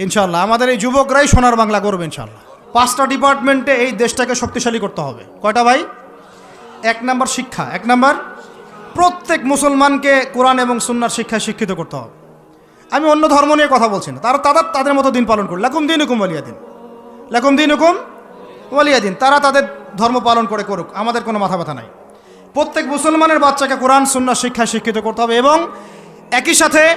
ইনশাল্লাহ আমাদের এই যুবকরাই সোনার বাংলা করবে ইনশাল্লাহ পাঁচটা ডিপার্টমেন্টে এই দেশটাকে শক্তিশালী করতে হবে। কয়টা ভাই? এক নাম্বার শিক্ষা। এক নাম্বার, প্রত্যেক মুসলমানকে কোরআন এবং সুন্নার শিক্ষায় শিক্ষিত করতে হবে। আমি অন্য ধর্ম নিয়ে কথা বলছি না। তারা তাদের তাদের মতো দিন পালন করুন লাকুম দিন হুকুম ওয়ালিয়া দিন। লাকুম দিন হুকুম ওয়ালিয়া দিন। তারা তাদের ধর্ম পালন করে করুক। আমাদের কোনো মাথা ব্যথা নাই। প্রত্যেক মুসলমানের বাচ্চাকে কোরআন, সুন্নার শিক্ষায় শিক্ষিত করতে হবে এবং একই সাথে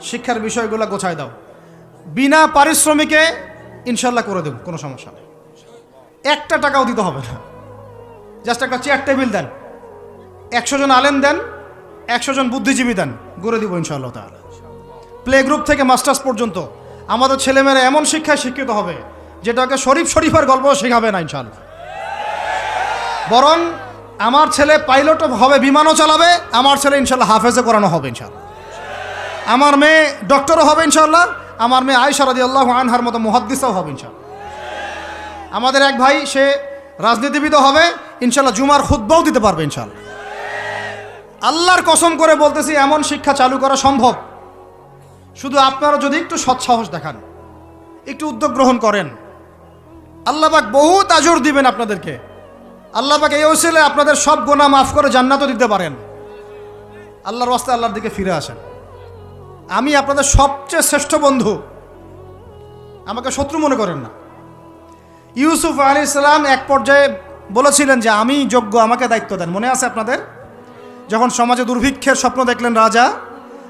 শিক্ষার বিষয়গুলো গোছায় দাও। বিনা পারিশ্রমিকে ইনশাল্লাহ করে দেব, কোনো সমস্যা নেই। একটা টাকাও দিতে হবে না। জাস্ট একটা চেয়ার টেবিল দেন। একশো জন আলেম দেন, একশো জন বুদ্ধিজীবী দেন, গড়ে দিব ইনশাআল্লাহ তাহলে প্লে গ্রুপ থেকে মাস্টার্স পর্যন্ত আমাদের ছেলেমেয়েরা এমন শিক্ষায় শিক্ষিত হবে যেটাকে শরীফ শরীফের গল্প শেখাবে না ইনশাআল্লাহ। বরং আমার ছেলে পাইলট হবে, বিমানও চালাবে, আমার ছেলে ইনশাল্লাহ হাফেজে করানো হবে ইনশাল্লাহ আমার মেয়ে ডক্টরও হবে ইনশাল্লাহ আমার মেয়ে আয়সা রাদি আল্লাহ আনহার মতো মুহাদ্দিসও হবে ইনশাল্লাহ আমাদের এক ভাই, সে রাজনীতিবিদও হবে ইনশাল্লাহ জুমার খুদ্বাও দিতে পারবে ইনশাল্লাহ আল্লাহর কসম করে বলতেছি, এমন শিক্ষা চালু করা সম্ভব। শুধু আপনারা যদি একটু সৎসাহস দেখান, একটু উদ্যোগ গ্রহণ করেন। আল্লাহবাক বহুত আজর দিবেন আপনাদেরকে। আল্লাহ পাক এই ওসিলে আপনাদের সব গোনা মাফ করে জান্নাতও দিতে পারেন। আল্লাহর রাস্তে আল্লাহর দিকে ফিরে আসেন। আমি আপনাদের সবচেয়ে শ্রেষ্ঠ বন্ধু। আমাকে শত্রু মনে করেন না। ইউসুফ আলী ইসলাম এক পর্যায়ে বলেছিলেন যে, আমি যোগ্য, আমাকে দায়িত্ব দেন। মনে আছে আপনাদের? যখন সমাজে দুর্ভিক্ষের স্বপ্ন দেখলেন রাজা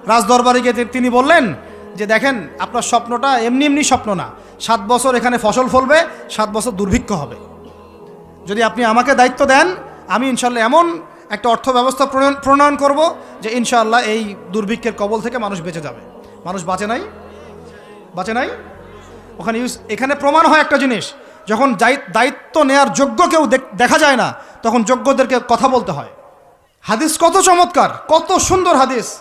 রাজদরবারিকে তিনি বললেন যে, দেখেন, আপনার স্বপ্নটা এমনি এমনি স্বপ্ন না। সাত বছর এখানে ফসল ফলবে, সাত বছর দুর্ভিক্ষ হবে। যদি আপনি আমাকে দায়িত্ব দেন, আমি ইনশাল্লাহ এমন একটা অর্থ ব্যবস্থা প্রণয়ন- করব যে ইনশাআল্লাহ এই দুর্ভিক্ষের কবল থেকে মানুষ বেঁচে যাবে। মানুষ বাঁচে নাই? বাঁচে নাই? ওখানে ইউজ এখানে প্রমাণ হয় একটা জিনিস, যখন দায়িত- দায়িত্ব নেয়ার যোগ্য কেউ দেখ- যায় না, তখন যোগ্যদেরকে কথা বলতে হয়। হাদিস কত চমৎকার, কত সুন্দর হাদিস।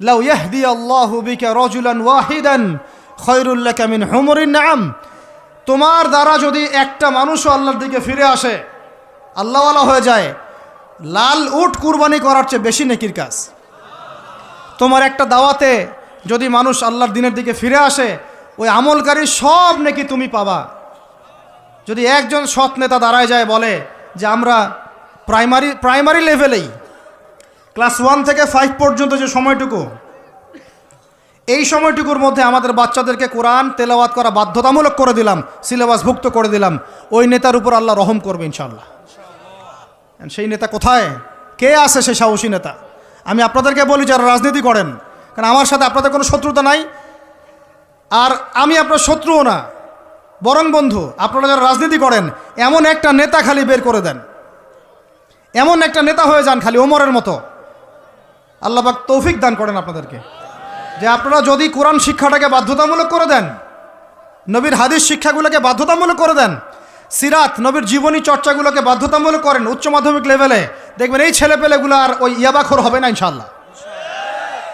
লাউ ইয়াহদি আল্লাহু বিকা রাজুলান ওয়াহিদান খায়রুল লাকা মিন হুমুরিন নাম তোমার দ্বারা যদি একটা মানুষও আল্লাহর দিকে ফিরে আসে, আল্লাহওয়ালা হয়ে যায় লাল উট কুরবানি করার চেয়ে বেশি নেকির কাজ। তোমার একটা দাওয়াতে যদি মানুষ আল্লাহর দিনের দিকে ফিরে আসে, ওই আমলকারী সব নেকি তুমি পাবা। যদি একজন সৎ নেতা দাঁড়ায় যায় বলে যে, আমরা প্রাইমারি প্রাইমারি লেভেলেই, ক্লাস ওয়ান থেকে ফাইভ পর্যন্ত যে সময়টুকু, এই সময়টুকুর মধ্যে আমাদের বাচ্চাদেরকে কোরআন তেলাওয়াত করা বাধ্যতামূলক করে দিলাম, সিলেবাসভুক্ত করে দিলাম, ওই নেতার উপর আল্লাহ রহম করবে ইনশাল্লাহ সেই নেতা কোথায়? কে আছে সেই সাহসী নেতা? আমি আপনাদেরকে বলি যারা রাজনীতি করেন, কারণ আমার সাথে আপনাদের কোনো শত্রুতা নাই। আর আমি আপনার শত্রুও না, বরং বন্ধু, আপনারা যারা রাজনীতি করেন, এমন একটা নেতা খালি বের করে দেন। এমন একটা নেতা হয়ে যান খালি ওমরের মতো। আল্লাহবাক তৌফিক দান করেন আপনাদেরকে। যে আপনারা যদি কোরআন শিক্ষাটাকে বাধ্যতামূলক করে দেন, নবীর হাদিস শিক্ষাগুলোকে বাধ্যতামূলক করে দেন সিরাত নবীর জীবনী চর্চাগুলোকে বাধ্যতামূলক করেন উচ্চ মাধ্যমিক লেভেলে। দেখবেন এই ছেলেপেলেগুলো আর ওই ইয়াবাখর হবে না ইনশাল্লাহ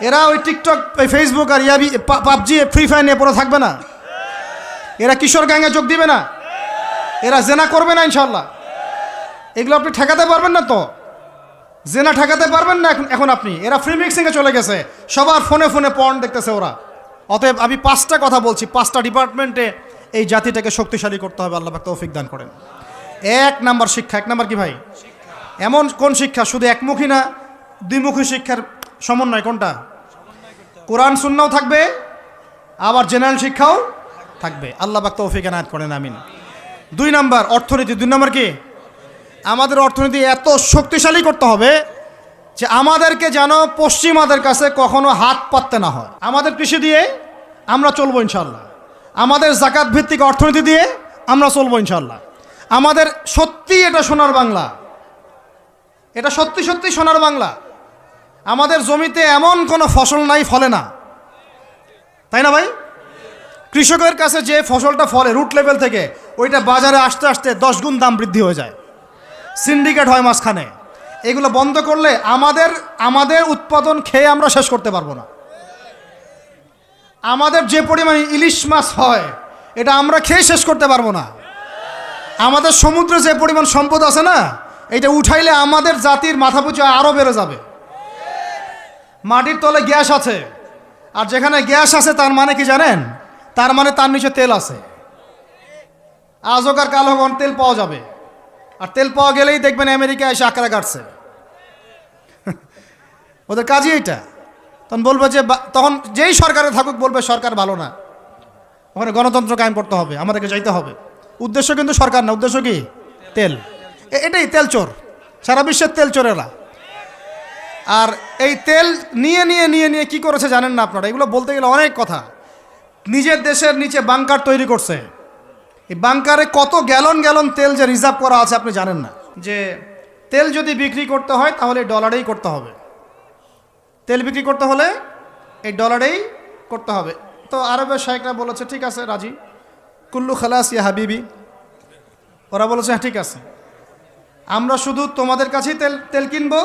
এরা ওই টিকটক, ওই ফেসবুক আর ইয়াবি পাবজি ফ্রি ফায়ার নিয়ে পড়ে থাকবে না। এরা কিশোর গ্যাংয়ে যোগ দিবে না। এরা জেনা করবে না ইনশাল্লাহ এগুলো আপনি ঠেকাতে পারবেন না তো? জেনা ঠেকাতে পারবেন না এখন এখন আপনি। এরা ফ্রি মিক্সিংয়ে চলে গেছে। সবার ফোনে ফোনে পর্ন দেখতেছে ওরা। অতএব আমি পাঁচটা কথা বলছি। পাঁচটা ডিপার্টমেন্টে এই জাতিটাকে শক্তিশালী করতে হবে, আল্লাহ পাক তৌফিক দান করেন। এক নাম্বার শিক্ষা, এক নাম্বার কি ভাই? এমন কোন শিক্ষা? শুধু একমুখী না, দ্বিমুখী শিক্ষার সমন্বয় কোনটা? কোরআন, সুন্নাও থাকবে, আবার জেনারেল শিক্ষাও থাকবে। আল্লাহ পাক তৌফিক এনায়ত করেন, আমিন। দুই নাম্বার, অর্থনীতি। দুই নাম্বার কি? আমাদের অর্থনীতি এত শক্তিশালী করতে হবে যে আমাদেরকে যেন পশ্চিমাদের কাছে কখনো হাত পাততে না হয়। আমাদের কৃষি দিয়ে আমরা চলবো ইনশাল্লাহ আমাদের জাকাত ভিত্তিক অর্থনীতি দিয়ে আমরা চলবো ইনশাল্লাহ আমাদের সত্যি এটা সোনার বাংলা। এটা সত্যি সত্যি সোনার বাংলা। আমাদের জমিতে এমন কোনো ফসল নাই, ফলে না। তাই না ভাই? কৃষকের কাছে যে ফসলটা ফলে, রুট লেভেল থেকে, ওইটা বাজারে আসতে আসতে দশ গুণ দাম বৃদ্ধি হয়ে যায়। সিন্ডিকেট হয় মাঝখানে। এগুলো বন্ধ করলে আমাদের আমাদের উৎপাদন খেয়ে আমরা শেষ করতে পারব না। আমাদের যে পরিমাণ ইলিশ মাছ হয়, এটা আমরা খেয়ে শেষ করতে পারব না। আমাদের সমুদ্রে যে পরিমাণ সম্পদ আছে না এটা উঠাইলে আমাদের জাতির মাথা পুচু আরও বেড়ে যাবে। মাটির তলে গ্যাস আছে, আর যেখানে গ্যাস আছে তার মানে কি জানেন? তার মানে তার নিচে তেল আছে। আজ আজকার কাল হবন তেল পাওয়া যাবে। আর তেল পাওয়া গেলেই দেখবেন আমেরিকা এসে আঁকড়া কাটছে। ওদের কাজই এইটা। তখন বলবে যে তখন যেই সরকারে থাকুক বলবে সরকার ভালো না। ওখানে গণতন্ত্র কায়েম করতে হবে, আমাদেরকে যাইতে হবে। উদ্দেশ্য কিন্তু সরকার না, উদ্দেশ্য কি? তেল। এটাই তেল চোর। সারা বিশ্বের তেল চোরেরা। আর এই তেল নিয়ে নিয়ে নিয়ে নিয়ে কি করেছে জানেন না আপনারা? এগুলো বলতে গেলে অনেক কথা। নিজের দেশের নিচে বাংকার তৈরি করছে। এই বাংকারে কত গ্যালন গ্যালন তেল যে রিজার্ভ করা আছে আপনি জানেন না। যে তেল যদি বিক্রি করতে হয় তাহলে ডলারেই করতে হবে। তেল বিক্রি করতে হলে এই ডলারেই করতে হবে। তো আরবের শাহেকরা বলেছে, ঠিক আছে, রাজি। কুল্লু খালাস ইয়া হাবিবি। ওরা বলেছে হ্যাঁ ঠিক আছে। আমরা শুধু তোমাদের কাছেই তেল তেল কিনবো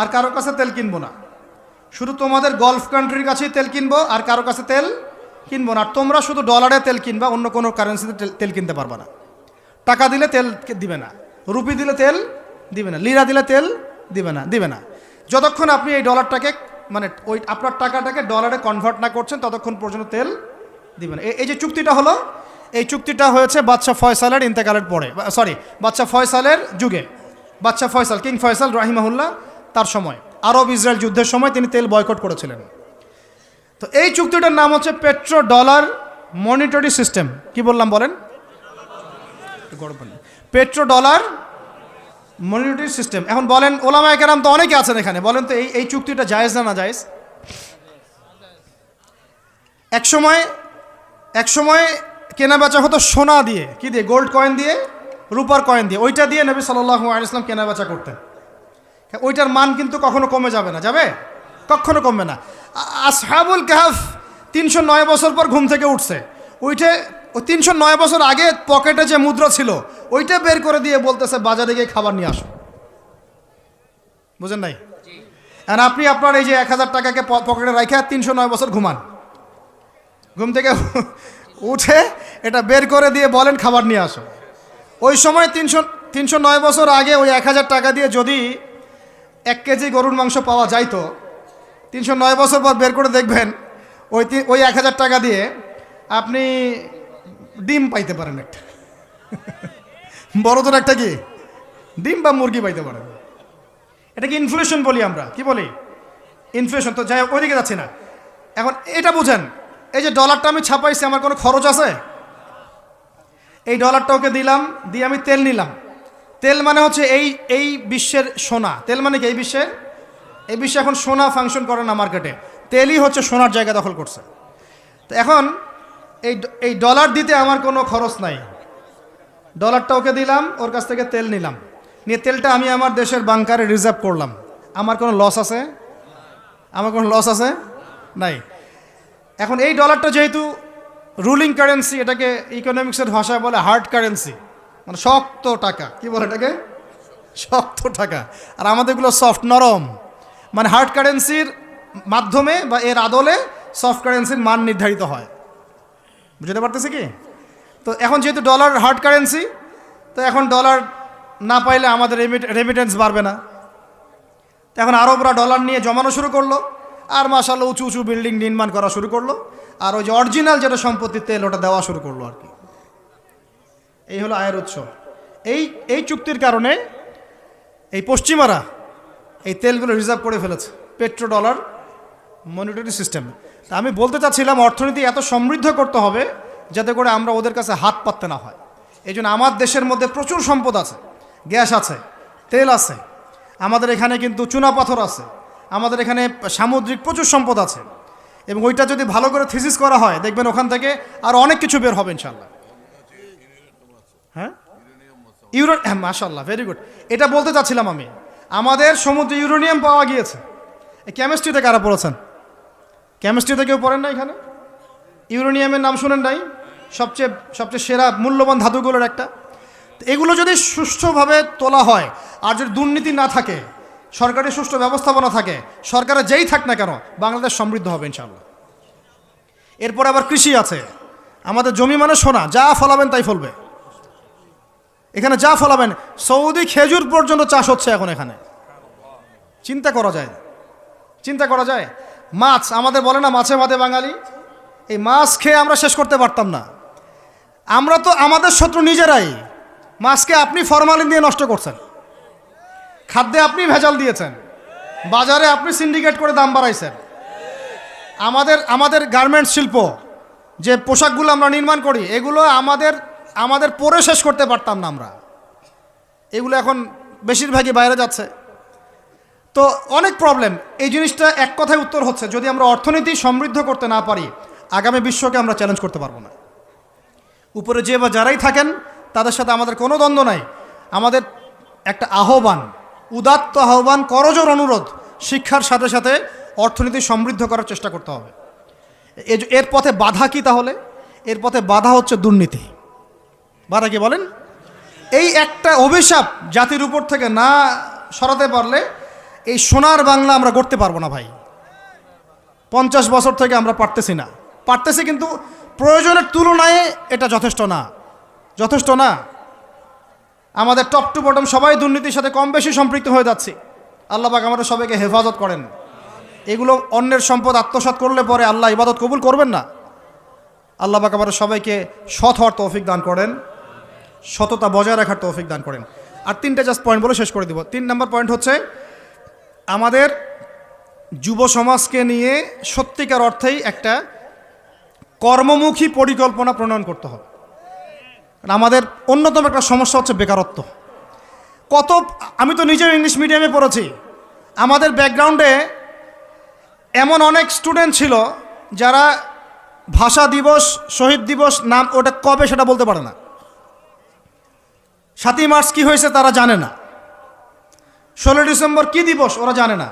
আর কারোর কাছে তেল কিনবো না। শুধু তোমাদের গলফ কান্ট্রির কাছেই তেল কিনবো আর কারোর কাছে তেল কিনবো না। তোমরা শুধু ডলারে তেল কিনবা, অন্য কোনো কারেন্সিতে তেল কিনতে পারবা না। টাকা দিলে তেল দিবে না। রুপি দিলে তেল দিবে না। লিরা দিলে তেল দিবে না দিবে না। যতক্ষণ আপনি এই ডলারটাকে মানে ওই আপনার টাকাটাকে ডলারে কনভার্ট না করছেন, ততক্ষণ পর্যন্ত তেল দিবে না এই- এই যে চুক্তিটা হলো, এই চুক্তিটা হয়েছে বাদশাহ ফয়সালের ইন্তেকালের পরে সরি বাদশাহ ফয়সালের যুগে। বাদশাহ ফয়সাল, কিং ফয়সাল রাহিমাহুল্লাহ, তার সময়। আরব ইসরায়েল যুদ্ধের সময় তিনি তেল বয়কট করেছিলেন। তো এই চুক্তিটার নাম হচ্ছে পেট্রো ডলার মনিটরি সিস্টেম কি বললাম বলেন? Petro dollar monetary system. এখন বলেন ওলামা কেরাম তো অনেকে আছেন এখানে। বলেন তো, এই এই চুক্তিটা জায়েজ না না জায়েজ? এক সময় এক সময় কেনা বেচা হতো সোনা দিয়ে। কি দিয়ে? গোল্ড কয়েন দিয়ে, রূপার কয়েন দিয়ে। ওইটা দিয়ে নবী সাল্লাহ আলিয়াল্লাম কেনা বেচা করতেন। ওইটার মান কিন্তু কখনো কমে যাবে না। যাবে? কখনো কমবে না। আসহাবুল কাহাফ তিনশো নয় বছর পর ঘুম থেকে উঠছে। ওইটা ওই তিনশো নয় বছর আগে পকেটে যে মুদ্রা ছিল, ওইটা বের করে দিয়ে বলতেছে, বাজারে গিয়ে খাবার নিয়ে আসো। বুঝেন নাই? আর আপনি আপনার এই যে এক হাজার টাকাকে পকেটে রাখে আর তিনশো নয় বছর ঘুমান। ঘুম থেকে উঠে এটা বের করে দিয়ে বলেন, খাবার নিয়ে আসো। ওই সময় তিনশো তিনশো নয় বছর আগে ওই এক হাজার টাকা দিয়ে যদি এক কেজি গরুর মাংস পাওয়া যাইতো, তিনশো নয় বছর পর বের করে দেখবেন, ওই ওই এক হাজার টাকা দিয়ে আপনি ডিম পাইতে পারেন একটা। বড় তোর একটা কি? ডিম বা মুরগি পাইতে পারেন। এটা কি ইনফ্লেশন বলি আমরা? কি বলি? ইনফ্লেশন তো যাই হোক, ওইদিকে যাচ্ছি না। এখন এটা বুঝেন, এই যে ডলারটা আমি ছাপাইছি, আমার কোনো খরচ আছে? এই ডলারটা ওকে দিলাম, দিয়ে আমি তেল নিলাম। তেল মানে হচ্ছে এই এই বিশ্বের সোনা। তেল মানে কি এই বিশ্বের এই বিশ্বে এখন সোনা ফাংশন করে না মার্কেটে তেলই হচ্ছে সোনার জায়গা দখল করছে। তো এখন এই এই ডলার দিতে আমার কোনো খরচ নাই। ডলারটা ওকে দিলাম, ওর কাছ থেকে তেল নিলাম। নিয়ে তেলটা আমি আমার দেশের বাংকারে রিজার্ভ করলাম। আমার কোনো লস আছে? আমার কোনো লস আছে? নাই। এখন এই ডলারটা যেহেতু রুলিং কারেন্সি এটাকে ইকোনমিক্সের ভাষায় বলে হার্ড কারেন্সি মানে শক্ত টাকা। কি বলে এটাকে? শক্ত টাকা। আর আমাদেরগুলো সফট নরম। মানে হার্ড কারেন্সির মাধ্যমে বা এর আদলে সফট কারেন্সির মান নির্ধারিত হয়। বুঝতে পারতেছি কি? তো এখন যেহেতু ডলার হার্ড কারেন্সি তো এখন ডলার না পাইলে আমাদের রেমিটেন্স বাড়বে না। এখন আরবরা ডলার নিয়ে জমানো শুরু করল, আর মাসাল্লাহ উঁচু উঁচু বিল্ডিং নির্মাণ করা শুরু করল, আর ওই যে অরিজিনাল যেটা সম্পত্তির তেল, ওটা দেওয়া শুরু করল আর কি। এই হলো আয়ের উৎস। এই এই চুক্তির কারণে এই পশ্চিমারা এই তেলগুলো রিজার্ভ করে ফেলেছে পেট্রো ডলার মনিটরি সিস্টেম তা আমি বলতে চাচ্ছিলাম, অর্থনীতি এত সমৃদ্ধ করতে হবে যাতে করে আমরা ওদের কাছে হাত পাততে না হয়। এই আমার দেশের মধ্যে প্রচুর সম্পদ আছে, গ্যাস আছে, তেল আছে, আমাদের এখানে কিন্তু চুনাপাথর আছে, আমাদের এখানে সামুদ্রিক প্রচুর সম্পদ আছে এবং ওইটা যদি ভালো করে থিসিস করা হয়, দেখবেন ওখান থেকে আর অনেক কিছু বের হবে ইনশাল্লাহ হ্যাঁ? ইউরো হ্যাঁ মাশাল্লাহ ভেরি গুড এটা বলতে চাচ্ছিলাম আমি, আমাদের সমুদ্রে ইউরেনিয়াম পাওয়া গিয়েছে। কেমিস্ট্রিতে কারা পড়েছেন? কেমিস্ট্রিতে কেউ পড়েন না এখানে? ইউরেনিয়ামের নাম শুনেন নাই? সবচেয়ে সবচেয়ে সেরা মূল্যবান ধাতুগুলোর একটা। এগুলো যদি সুষ্ঠুভাবে তোলা হয়, আর যদি দুর্নীতি না থাকে সরকারি সুষ্ঠু ব্যবস্থাপনা থাকে, সরকারের যেই থাক না কেন, বাংলাদেশ সমৃদ্ধ হবে ইনশাল্লাহ এরপর আবার কৃষি আছে। আমাদের জমি মানে সোনা, যা ফলাবেন তাই ফলবে। এখানে যা ফলাবেন, সৌদি খেজুর পর্যন্ত চাষ হচ্ছে এখন এখানে। চিন্তা করা যায়। চিন্তা করা যায়? মাছ, আমাদের বলে না মাছে ভাতে বাঙালি? এই মাছ খেয়ে আমরা শেষ করতে পারতাম না। আমরা তো আমাদের শত্রু নিজেরাই। মাছকে আপনি ফরমালিন দিয়ে নষ্ট করছেন। খাদ্যে আপনি ভেজাল দিয়েছেন। বাজারে আপনি সিন্ডিকেট করে দাম বাড়াইছেন। আমাদের আমাদের গার্মেন্টস শিল্প, যে পোশাকগুলো আমরা নির্মাণ করি, এগুলো আমাদের আমাদের পরে শেষ করতে পারতাম না আমরা। এগুলো এখন বেশিরভাগই বাইরে যাচ্ছে। তো অনেক প্রবলেম এই জিনিসটা এক কথায় উত্তর হচ্ছে, যদি আমরা অর্থনীতি সমৃদ্ধ করতে না পারি, আগামী বিশ্বকে আমরা চ্যালেঞ্জ করতে পারব না। উপরে যে বা যারাই থাকেন, তাদের সাথে আমাদের কোনো দ্বন্দ্ব নাই। আমাদের একটা আহ্বান, উদাত্ত আহ্বান, করজোর অনুরোধ, শিক্ষার সাথে সাথে অর্থনীতি সমৃদ্ধ করার চেষ্টা করতে হবে। এর পথে বাধা কি তাহলে? এর পথে বাধা হচ্ছে দুর্নীতি। বাধা কি বলেন? এই একটা অভিশাপ জাতির উপর থেকে না সরাতে পারলে এই সোনার বাংলা আমরা করতে পারব না ভাই। পঞ্চাশ বছর থেকে আমরা পারতেছি না। পারতেছি কিন্তু প্রয়োজনের তুলনায় এটা যথেষ্ট না। যথেষ্ট না। আমাদের টপ টু বটম সবাই দুর্নীতির সাথে কম বেশি সম্পৃক্ত হয়ে যাচ্ছে। আল্লাহবাক আমাদের সবাইকে হেফাজত করেন। এগুলো অন্যের সম্পদ আত্মসাৎ করলে পরে আল্লাহ ইবাদত কবুল করবেন না। আল্লাহবাক আমাদের সবাইকে সৎ হওয়ার তৌফিক দান করেন। সততা বজায় রাখার তৌফিক দান করেন। আর তিনটা জাস্ট পয়েন্ট বলে শেষ করে দিব। তিন নম্বর পয়েন্ট হচ্ছে আমাদের যুব সমাজকে নিয়ে সত্যিকার অর্থেই একটা কর্মমুখী পরিকল্পনা প্রণয়ন করতে হবে। আমাদের অন্যতম একটা সমস্যা হচ্ছে বেকারত্ব। কত, আমি তো নিজেও ইংলিশ মিডিয়ামে পড়েছি। আমাদের ব্যাকগ্রাউন্ডে এমন অনেক স্টুডেন্ট ছিল যারা ভাষা দিবস, শহীদ দিবস, নাম ওটা কবে সেটা বলতে পারে না। সাতই মার্চ কি হয়েছে তারা জানে না। ষোলো ডিসেম্বর কি দিবস ওরা জানে না।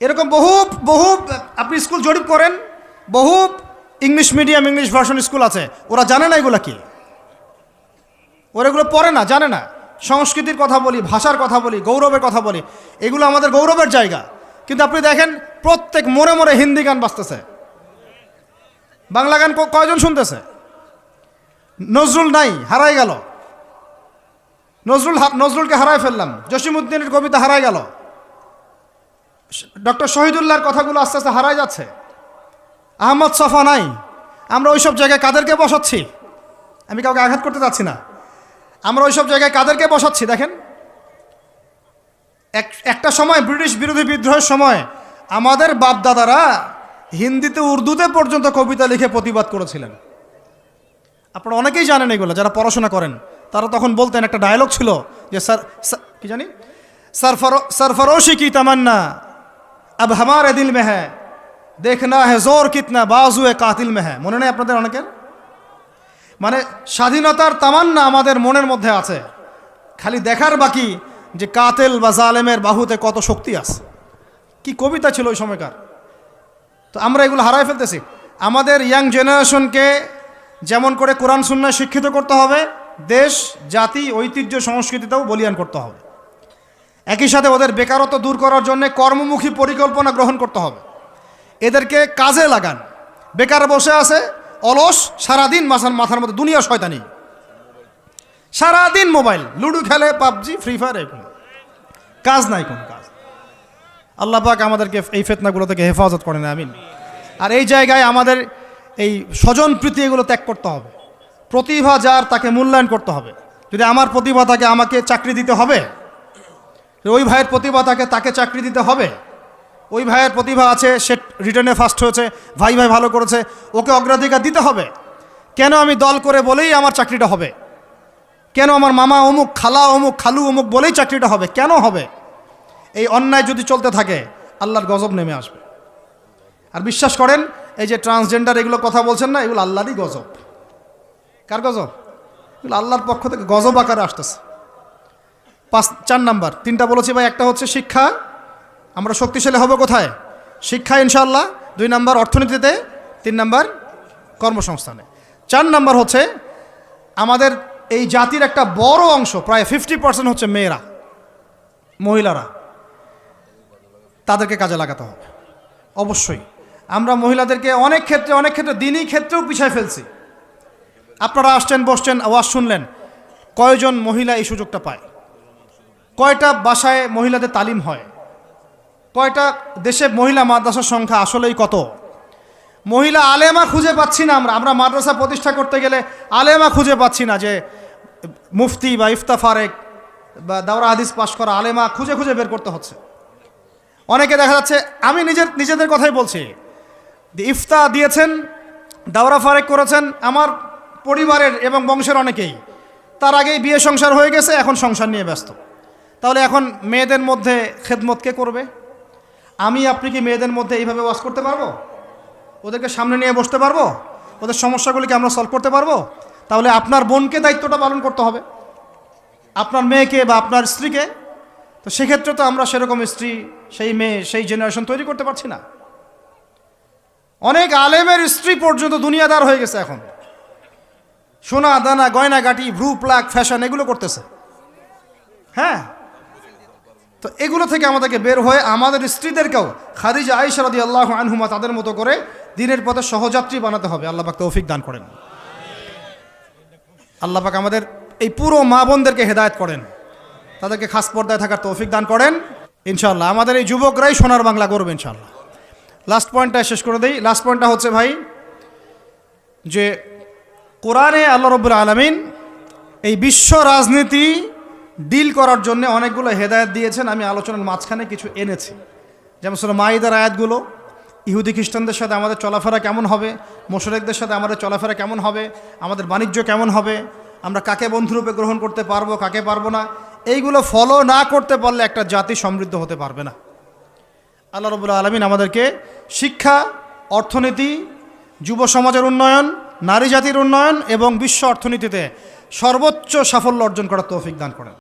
এরকম বহু বহু, আপনি স্কুল জরিপ করেন, বহু English medium, English version school আছে, ওরা জানে না এগুলো কি? ওরা এগুলো পড়ে না, জানে না। সংস্কৃতির কথা বলি, ভাষার কথা বলি, গৌরবের কথা বলি, এগুলো আমাদের গৌরবের জায়গা। কিন্তু আপনি দেখেন, প্রত্যেক মোড়ে মোড়ে হিন্দি গান বাজতেছে। বাংলা গান কয়জন শুনতেছে? নজরুল নাই, হারাই গেল। নজরুল নজরুলকে হারাই ফেললাম। জসিমুদ্দিনের কবিতা হারাই গেল। ডক্টর শহীদুল্লাহর কথাগুলো আস্তে আস্তে হারাই যাচ্ছে। আহমদ সফা নাই। আমরা ওইসব জায়গায় কাদেরকে বসাচ্ছি? আমি কাউকে আঘাত করতে চাচ্ছি না। আমরা ওইসব জায়গায় কাদেরকে বসাচ্ছি? দেখেন। এক একটা সময় ব্রিটিশ বিরোধী বিদ্রোহের সময় আমাদের বাপদাদারা হিন্দিতে উর্দুতে পর্যন্ত কবিতা লিখে প্রতিবাদ করেছিলেন। আপনারা অনেকেই জানেন এগুলো, যারা পড়াশোনা করেন। তারা তখন বলতেন একটা ডায়লগ ছিল যে স্যার স্যার- কি জানি सरफरो सरफरोशी की तमन्ना अब हमारे दिल में है देखना है जोर कितना बाजू কাতিল में है মনে নেই আপনাদের অনেকের মানে স্বাধীনতার তামান্না আমাদের মনের মধ্যে আছে খালি দেখার বাকি যে কাতেল বা জালেমের বাহুতে কত শক্তি আছে কি কবিতা ছিল ওই সময়কার তো আমরা এগুলো হারাই ফেলতেছি আমাদের ইয়াং জেনারেশনকে যেমন করে কোরআন সুন্নায় শিক্ষিত করতে হবে দেশ, জাতি, ঐতিহ্য, সংস্কৃতিতেও বলিয়ান করতে হবে। একই সাথে ওদের বেকারত্ব দূর করার জন্য কর্মমুখী পরিকল্পনা গ্রহণ করতে হবে। এদেরকে কাজে লাগান। বেকার বসে আছে, অলস, সারাদিন মাথার মাথার মধ্যে দুনিয়া শয়তানি। সারাদিন মোবাইল, লুডো খেলে, পাবজি, ফ্রি ফায়ার, এগুলো। কাজ নাই কোনো কাজ। আল্লাহ পাক আমাদেরকে এই ফেতনাগুলো থেকে হেফাজত করেন, আমিন। আর এই জায়গায় আমাদের এই স্বজন প্রীতি এগুলো ত্যাগ করতে হবে। প্রতিভা যার, তাকে মূল্যায়ন করতে হবে। যদি আমার প্রতিভা থাকে আমাকে চাকরি দিতে হবে ওই ভাইয়ের প্রতিভা থাকে তাকে চাকরি দিতে হবে, ওই ভাইয়ের প্রতিভা আছে, সে রিটার্নে ফার্স্ট হয়েছে, ভাই ভাই ভালো করেছে, ওকে অগ্রাধিকার দিতে হবে। কেন আমি দল করে বলেই আমার চাকরিটা হবে? কেন আমার মামা অমুক, খালা অমুক, খালু অমুক বলেই চাকরিটা হবে? কেন হবে? এই অন্যায় যদি চলতে থাকে, আল্লাহর গজব নেমে আসবে। আর বিশ্বাস করেন, এই যে ট্রান্সজেন্ডার এগুলো কথা বলছেন না, এগুলো আল্লাহরই গজব। কার গজব? আল্লাহর পক্ষ থেকে গজব আকারে আসতেছে। পাঁচ, চার নাম্বার, তিনটা বলেছি ভাই, একটা হচ্ছে শিক্ষা। আমরা শক্তিশালী হব কোথায়? শিক্ষা ইনশাল্লাহ দুই নাম্বার অর্থনীতিতে, তিন নাম্বার কর্মসংস্থানে। চার নাম্বার হচ্ছে, আমাদের এই জাতির একটা বড় অংশ, প্রায় ফিফটি পার্সেন্ট হচ্ছে মেয়েরা, মহিলারা। তাদেরকে কাজে লাগাতে হবে। অবশ্যই। আমরা মহিলাদেরকে অনেক ক্ষেত্রে অনেক ক্ষেত্রে দিনই ক্ষেত্রেও পিছায় ফেলছি। আপনারা আসছেন, বসছেন, আওয়াজ শুনলেন, কয়জন মহিলা এই সুযোগটা পায়? কয়টা বাসায় মহিলাদের তালিম হয়? কয়টা দেশে মহিলা মাদ্রাসার সংখ্যা আসলেই কত? মহিলা আলেমা খুঁজে পাচ্ছি না আমরা। আমরা মাদ্রাসা প্রতিষ্ঠা করতে গেলে আলেমা খুঁজে পাচ্ছি না যে মুফতি বা ইফতা ফারেক বা দাওরা হাদিস পাশ করা আলেমা খুঁজে খুঁজে বের করতে হচ্ছে। অনেকে দেখা যাচ্ছে, আমি নিজের, নিজেদের কথাই বলছি ইফতা দিয়েছেন, দাওরা ফারেক করেছেন, আমার পরিবারের এবং বংশের অনেকেই। তার আগেই বিয়ে সংসার হয়ে গেছে, এখন সংসার নিয়ে ব্যস্ত। তাহলে এখন মেয়েদের মধ্যে খেদমত কে করবে? আমি, আপনি কি মেয়েদের মধ্যে এইভাবে ওয়াজ করতে পারব? ওদেরকে সামনে নিয়ে বসতে পারব? ওদের সমস্যাগুলিকে আমরা সলভ করতে পারব? তাহলে আপনার বোনকে দায়িত্বটা পালন করতে হবে। আপনার মেয়েকে বা আপনার স্ত্রীকে। তো সেক্ষেত্রে তো আমরা সেরকম স্ত্রী, সেই মেয়ে, সেই জেনারেশন তৈরি করতে পারছি না। অনেক আলেমের স্ত্রী পর্যন্ত দুনিয়াদার হয়ে গেছে এখন। সোনা, দানা, গয়না, গাটি, ভ্রু প্লাক ফ্যাশন, এগুলো করতেছে। হ্যাঁ? তো এগুলো থেকে আমাদেরকে বের হয়ে আমাদের স্ত্রীদেরকেও খাদিজা আইসা রাদি আল্লাহ আনহুমা তাদের মতো করে দিনের পথে সহযাত্রী বানাতে হবে। আল্লাহ পাক তৌফিক দান করেন। আল্লাহ পাক আমাদের এই পুরো মা বোনদেরকে হেদায়ত করেন। তাদেরকে খাস পর্দায় থাকার তৌফিক দান করেন। ইনশাল্লাহ আমাদের এই যুবকরাই সোনার বাংলা করবে ইনশাল্লাহ লাস্ট পয়েন্টটা শেষ করে দিই। লাস্ট পয়েন্টটা হচ্ছে ভাই, যে কোরআনে আল্লাহ রব্বুল আলমিন এই বিশ্ব রাজনীতি ডিল করার জন্য অনেকগুলো হেদায়ত দিয়েছেন। আমি আলোচনার মাঝখানে কিছু এনেছি। যেমন শুধু মাইদার আয়াতগুলো। ইহুদি খ্রিস্টানদের সাথে আমাদের চলাফেরা কেমন হবে? মোশরেকদের সাথে আমাদের চলাফেরা কেমন হবে? আমাদের বাণিজ্য কেমন হবে? আমরা কাকে বন্ধুরূপে গ্রহণ করতে পারব, কাকে পারব না? এইগুলো ফলো না করতে পারলে একটা জাতি সমৃদ্ধ হতে পারবে না। আল্লাহ রবুল্লা আলমিন আমাদেরকে শিক্ষা, অর্থনীতি, যুব সমাজের উন্নয়ন নারী জাতির উন্নয়ন এবং বিশ্ব অর্থনীতিতে সর্বোচ্চ সাফল্য অর্জন করার তৌফিক দান করেন।